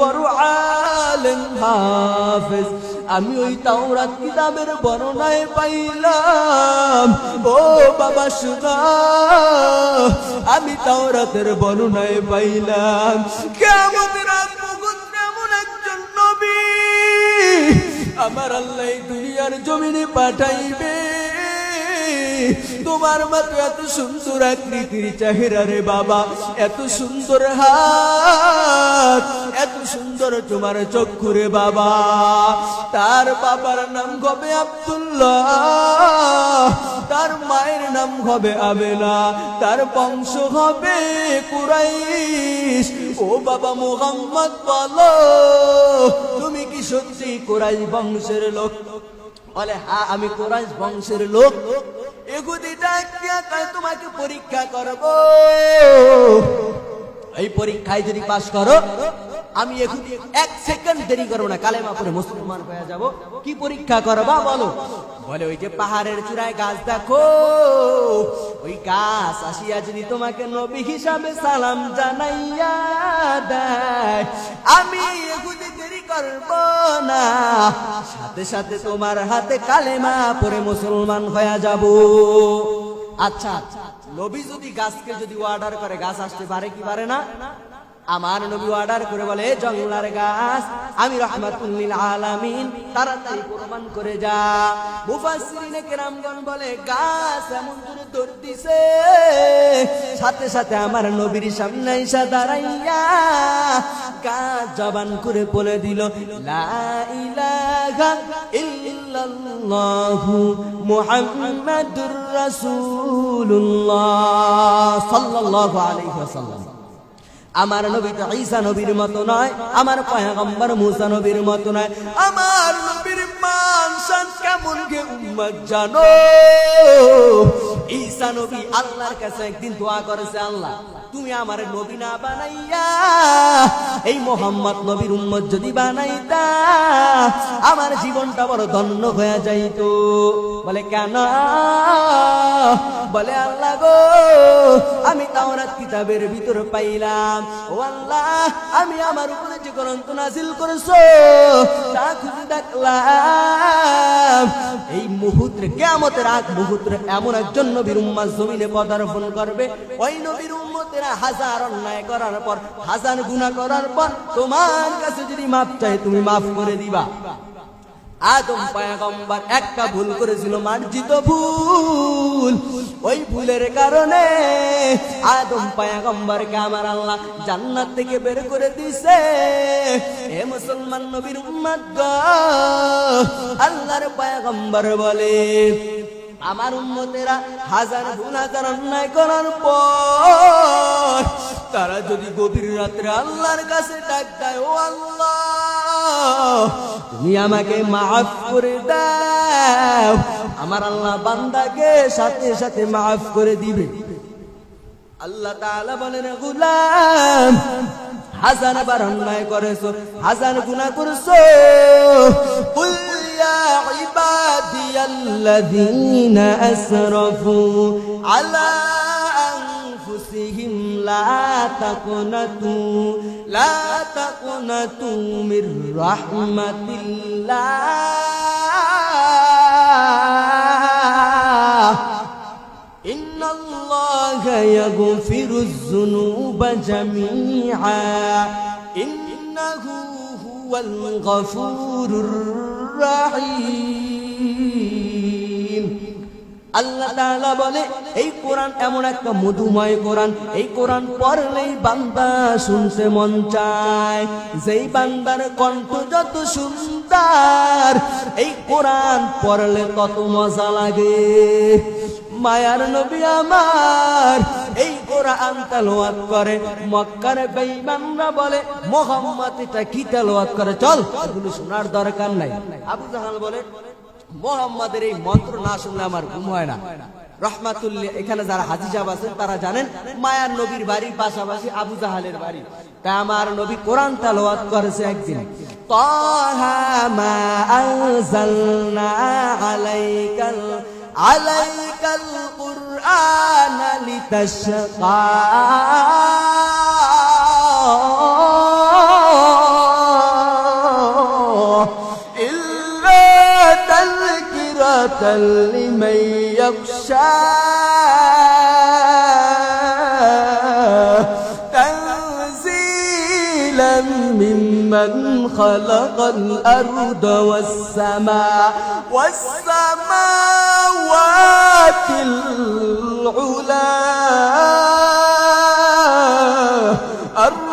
বড় আলেম হাফেজ। আমি ওই তাওরাত কিতাবের বর্ণনায় পাইলাম। ও বাবা শুনা আমি তাওরাতের বর্ণনায় পাইলাম। কেমন আমার আল্লাহ দুনিয়ার জমিনে পাঠাইবে। তোমার মতো এত সুন্দর আকৃতির চেহারা রে বাবা, এত সুন্দর হাত, এত সুন্দর তোমার চক্ষু রে বাবা। তার বাবার নাম হবে আব্দুল্লাহ, তার মায়ের নাম হবে আবেলা, তার বংশ হবে কুরাইশ। ও বাবা মোহাম্মদ, বলো, তুমি কি সত্যি কুরাইশ বংশের লোক? বলে হ্যাঁ আমি কোরআশ বংশের লোক। এগুদিটা তাই তোমাকে পরীক্ষা করব। এই পরীক্ষায় যদি পাশ করো, আমি এখন এক সেকেন্ড দেরি করব না, কালেমা পরে মুসলমান হয়ে যাব। কি পরীক্ষা করবা বলো? বলে, ওই যে পাহাড়ের চূড়ায় গাছ দেখো গাছ আসিয়া যদি তোমাকে নবী হিসাবে সালাম জানাইয়া দেয়, আমি এগুলি দেরি করব না। সাথে সাথে তোমার হাতে কালেমা পরে মুসলমান হয়ে যাব। আচ্ছা নবী যদি গাছকে যদি অর্ডার করে, গাছ আসতে পারে কি পারে না? আমার নবী অর্ডার করে বলে, জঙ্গলার গাছ, আমি রহমাতুল্লিল আলামিন, তাড়াতাড়ি প্রমাণ করে যা। মুফাসসিরিনে কেরামগণ বলে, গাছ এমন জোরে দৌড় দিছে, সাথে সাথে আমার নবীর সামনে এসে দাঁড়াইয়া গাছ জবান করে বলে দিল, লা ইলাহা ইল্লাল্লাহু মুহাম্মাদুর রাসূলুল্লাহ সাল্লাল্লাহু আলাইহি ওয়াসাল্লাম। আমার নবী তো ঈসা নবীর মতো নয়, আমার পয়গম্বর মুসা নবীর মতো নয়। আমার নবীর মান শান কেমন গে উম্মত জানো? ঈসা নবী আল্লাহর কাছে একদিন দোয়া করেছে, আল্লাহ, তুমি আমার নবী না বানাইয়া, এই মোহাম্মদ নবীর উম্মত যদি বানাইতা, আমার জীবনটা বড় ধন্য হয়ে যাইতো। বলে, কেন? বলে, আল্লাহ গো, আমি তাওরাত কিতাবের ভিতর পাইলাম। ও আল্লাহ, আমি আমার উপরে যে গ্রন্থ নাজিল করেছ, তা খুঁজে দেখলাম। এই মুহূর্তে কেমতের আগ মুহূর্তে এমন একজন নবীর উম্মার জমিনে পদার্পণ করবে। ওই নবীর উম্মতেরা হাজার অন্যায় করার পর, হাজার গুনাহ করার পর, তোমার কাছে যদি মাপ চাই, তুমি মাফ করে দিবা। আদম পায়গম্বর একটা ভুল করেছিল, মার্জিত ভুল। ওই ভুলের কারণে আদম পায়গম্বরকে আমার আল্লাহ জান্নাত থেকে বের করে দিছে। এ মুসলমান নবীর উম্মত গো। আল্লাহর পায়গম্বর বলে, আমার উম্মতেরা হাজার ভুল হাজার অন্যায় করার পর তারা যদি গভীর রাত্রে আল্লাহর কাছে ডাক দেয়, ও আল্লাহ, তুমি আমাকে মাফ করে দাও। আমার আল্লাহ বান্দাকে সাথে সাথে মাফ করে দিবে। আল্লাহ তাআলা বলেন, গুলাম হাজার বার অন্যায় করেছ হাজার গুনাহ করছ। কুল ইয়া ইবাদিয়াল্লাযীনা আসরাফু আলা لا تقنطوا لا تقنطوا من رحمة الله. إن الله يغفر الذنوب جميعا. إنه هو الغفور الرحيم. আল্লাহ তাআলা বলে, এই কোরআন এমন একটা মধুময় কোরআন। এই কোরআন পড়লেই বান্দা শুনতে মন চায়। যেই বান্দার কণ্ঠ যত সুন্দর, এই কোরআন পড়লে কত মজা লাগে। মায়ার নবী আমার, এই কোরআন তেলাওয়াত করে। মক্কার বেঈমানরা বলে, মোহাম্মদ, এটা কি তেলাওয়াত করে? চল, এগুলো শোনার দরকার নাই। আবু জাহাল বলে মোহাম্মদের এই মন্ত্র না শুনলে আমার ঘুম হয় না। রহমাতুল্লাহ, এখানে যারা হাজি সাহেব আছেন, তারা জানেন, মায়ার নবীর বাড়ির পাশাপাশি আবু জাহালের বাড়ি। তাই আমার নবী কোরআন তেলাওয়াত করেছে একদিন। আলাইকাল কুরআন লিতাশকা। لمن يخشى. تنزيلا ممن خلق الأرض والسماء والسماوات العلا.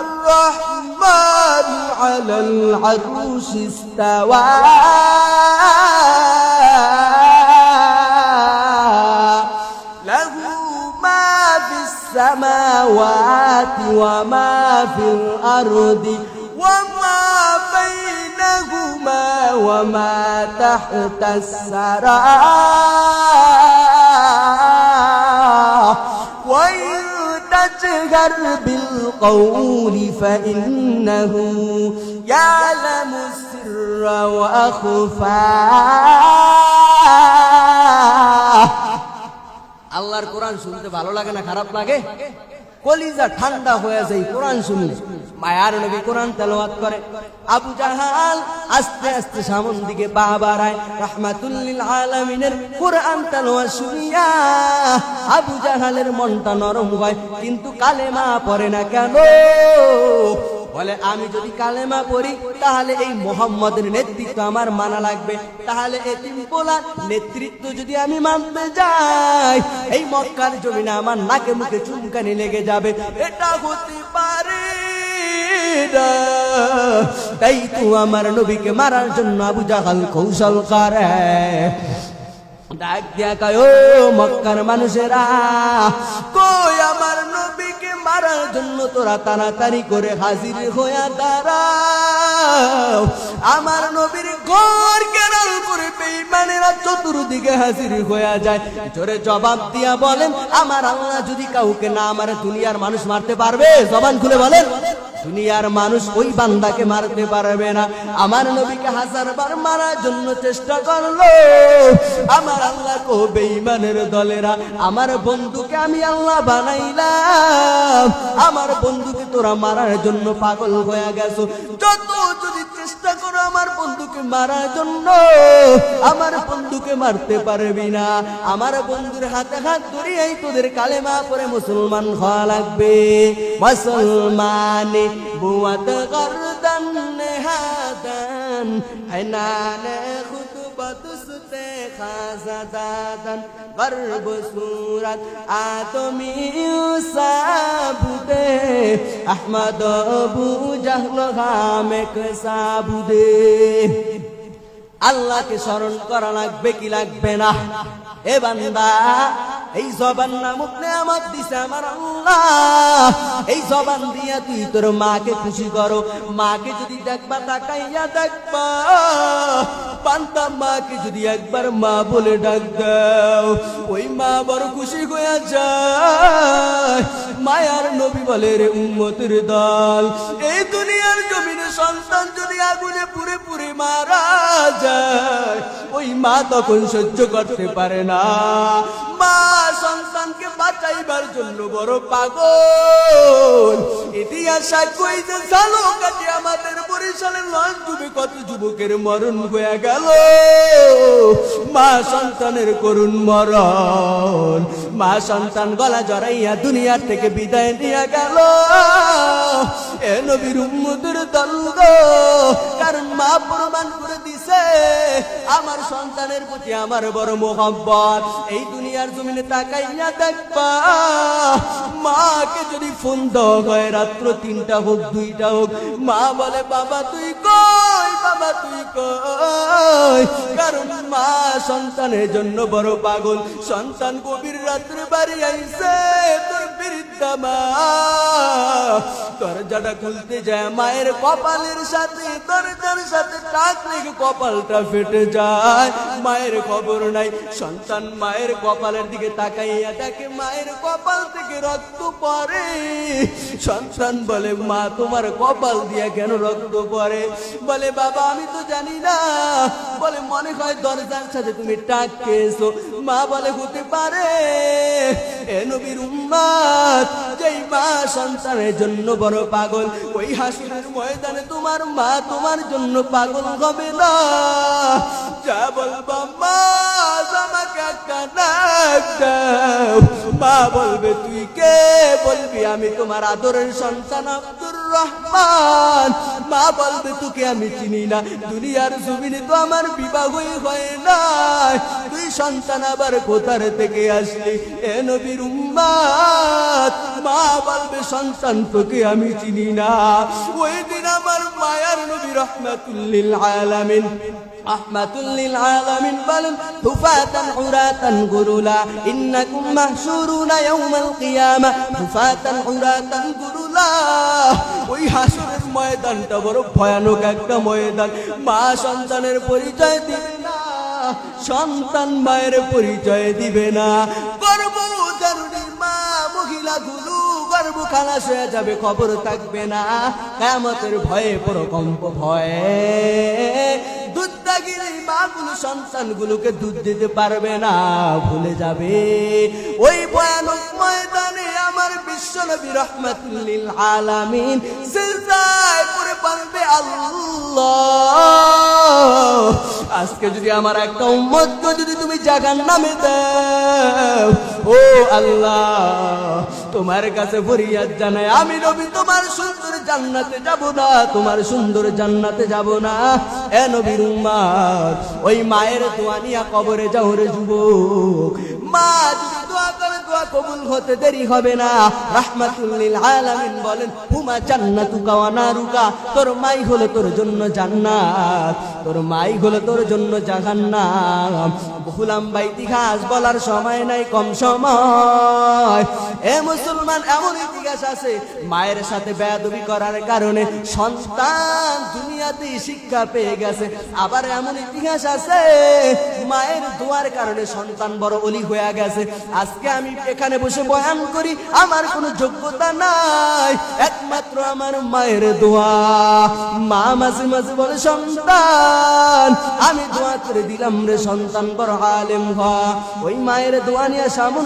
الرحمن على العروش استوى. السماوات وما في الأرض وما بينهما وما تحت الثرى وإن تجهر بالقول فإنه يعلم السر وأخفى আল্লাহর কোরআন শুনতে ভালো লাগে না খারাপ লাগে কলিজা ঠান্ডা হয়ে যায়, কোরআন শুনলে মায়ার নবী কোরআন তেলাওয়াত করে। আবু জাহাল আস্তে আস্তে সামন দিকে পা বাড়ায় রাহমাতুল্লিল আলামিনের কোরআন তেলাওয়াত শুনিয়া আবু জাহালের মনটা নরম হয়, কিন্তু কালেমা পড়ে না কেন? বলে, আমি যদি কালেমা পড়ি, তাহলে এই মোহাম্মদের নেতৃত্ব আমার মানা লাগবে। তাহলে এতিম পোলার নেতৃত্ব যদি আমি মানতে যাই, এই মক্কার জমিনে আমার নাকে মুখে চুমকানি লেগে যাবে। এটা হতে পারে তাই তো আমার নবীকে মারার জন্য আবু জাহাল কৌশল করে। ডাক দিয়া কয়, ও মক্কার মানুষেরা, কই আমার নবীকে মারার জন্য তোরা তাড়াতাড়ি করে হাজির হইয়া দাঁড়াও? আমার নবীর ঘর কেনাল করে বেঈমানেরা চতুর্দিকে হাজির হইয়া যায়। জোরে জবাব দিয়া বলেন, আমার আল্লাহ যদি কাউকে না মারে, দুনিয়ার মানুষ মারতে পারবে? জবান খুলে বলেন। দুনিয়ার মানুষ ওই বান্দাকে মারতে পারবে না। আমার নবীকে হাজার বার মারার জন্য চেষ্টা করল। আমার আল্লাহ কো বেঈমানের দলেরা, আমার বন্ধুকে আমি আল্লাহ বানাইলাম। আমার বন্ধুকে তোরা মারার জন্য পাগল হয়ে গেছো। যত যদি চেষ্টা করো আমার বন্ধুকে মারার জন্য, আমার বন্ধুকে মারতে পারবি না। আমার বন্ধুর হাতে হাত ধরিয়াই তোদের কালেমা পরে মুসলমান হওয়া লাগবে। মুসলমানে বুয়াত গরদান নেহাদান হানানে খুতবত সুতে খাজাদাদান গর্ব সুরাত আদমি সাবুদে আহমদ আবু জাহল হামেক সাবুদে আল্লাহকে স্মরণ করা লাগবে কি লাগবে না? এ বান্দা এই জবান নামক নেয়ামত দিছে আমার আল্লাহ। এই জবান দিয়া তুই তোর মাকে খুশি করো। মাকে যদি দেখবা, তাকাইয়া দেখবা। পান্তা মাকে যদি একবার মা বলে ডাক দাও, ওই মা বড় খুশি হয়ে যায়। মায়ার নবী বলে রে, উম্মতের দল, এই দুনিয়ার জমিনে সন্তান যদি আগুনে পুরে পুরে মারা যায়। ওই মা তখন সহ্য করতে পারে না। মা সন্তানকে বাঁচাইবার জন্য বড় পাগল। ইতিহাস সাক্ষী যে জানো, কাজে আমাদের বরিশালের লঞ্চ ডুবে কত যুবকের মরণ হয়ে গেল। মা সন্তানের করুণ মরণ। মা সন্তান গলা জড়াইয়া দুনিয়ার থেকে বিদায় নিয়ে গেল। এ নবীর উম্মদের দল কারণ মা প্রমাণ করে দিছে, আমার সন্তানের প্রতি আমার বড় মোহাম্মত এই দুনিয়ার জমিনে তাকাইয়া দেখবা, মাকে যদি ফোন হয়, রাত্র তিনটা হোক, দুইটা হোক, মা বলে, বাবা, তুই কই? বাবা, তুই মা সন্তানের জন্য বড় পাগল। সন্তান গভীর রাত্রে বাড়ি আইছে, তোর বৃদ্ধা মা। দরজাটা খুলতে যায়, মায়ের কপালের সাথে, দরজার সাথে টাক কপালটা ফেটে যায়। মায়ের খবর নাই, সন্তান মায়ের কপালের দিকে তাকাইয়া দেখে মায়ের কপাল থেকে রক্ত পড়ে। সন্তান বলে, মা, তোমার কপাল দিয়া কেন রক্ত পড়ে? বলে, বাবা, আমি তো জানি না। বলে, মনে হয় দরজার সাথে তুমি টাক খেয়েছো মা বলে হতে পারে, এ নবীর উম্মাদ, যেই মা সন্তানের জন্য বড় পাগল, ওই হাসিনের ময়দানে তোমার মা তোমার জন্য পাগল হবে না। যা বলবা মা মা বলবে, তুই কে? বলবি, আমি তোমার আদরের সন্তান আব্দুর রহমান। মা বলবে, তোকে আমি চিনি না। দুনিয়ার তো আমার বিবাহই হয় না তুই সন্তান আবার কোথার থেকে আসলি? এ নবীর উম্মাদ। মা বলবে, সন্তান তোকে আমি চিনি না। ওই দিন আমার মায়ার নবী রহমাতুল্লিল আলামিন। রহমাতুল্লিল আলামিন বলেন, হুফাতান উরাতান গুরুলা, ইন্নাকুম মাহশুরুনা ইয়াউমাল কিয়ামা, হুফাতান উরাতান ওই ময়দানটা বড় ভয়ানক একটা ময়দান। মা সন্তানের পরিচয় দিবে না, সন্তান মায়ের পরিচয় দিবে না। গর্ভধারণীর মা মহিলাগুলো গর্ভ খালাস হয়ে যাবে, খবর থাকবে না। কেমতের ভয়ে, প্রকম্প ভয়ে। সন্তানগুলোকে দুধ দিতে পারবে না, ভুলে যাবে। ওই ময়দানে আমার বিশ্ব নবী রহমাতুল্লিল আলামিন আজকে যদি আমার একটা উম্মতকে যদি তুমি জাগান নামে দাও, ও আল্লাহ, তোমার কাছে ফরিয়াদ জানাই, আমি নবী, তোমার সুন্দর জান্নাতে যাব না, তোমার সুন্দর জান্নাতে যাব না। এ নবীর উম্মাদ ওই মায়ের দোয়া নিয়া কবরে যাও যুবক। মা, যদি দোয়া করে কবুল হতে দেরি হবে না। রাহমাতুল্লিল আলামিন বলেন, হুমা জান্নাতুকা ওয়া নারুকা, তোর মাই হলো তোর জন্য জান্নাত, তোর মাই হলো তোর জন্য জাহান্নাম। বহুলাম বা ইতিহাস বলার সময় নাই, কম সময়। এ মুসলমান, এমন ইতিহাস আছে, মায়ের সাথে বেয়াদবি করার কারণে সন্তান দুনিয়াতে শিক্ষা পেয়ে গেছে। আবার এমন ইতিহাস আছে, মায়ের দোয়ার কারণে সন্তান বড় অলি হয়ে গেছে। আজকে আমি এখানে বসে বয়ান করি, আমার কোনো যোগ্যতা নাই, একমাত্র আমার মায়ের দোয়া। মা মাঝে মাঝে বলে, সন্তান, আমি দোয়া করে দিলাম রে সন্তান, বড় আলেম হওয়া। ওই মায়ের দোয়া নিয়ে সামন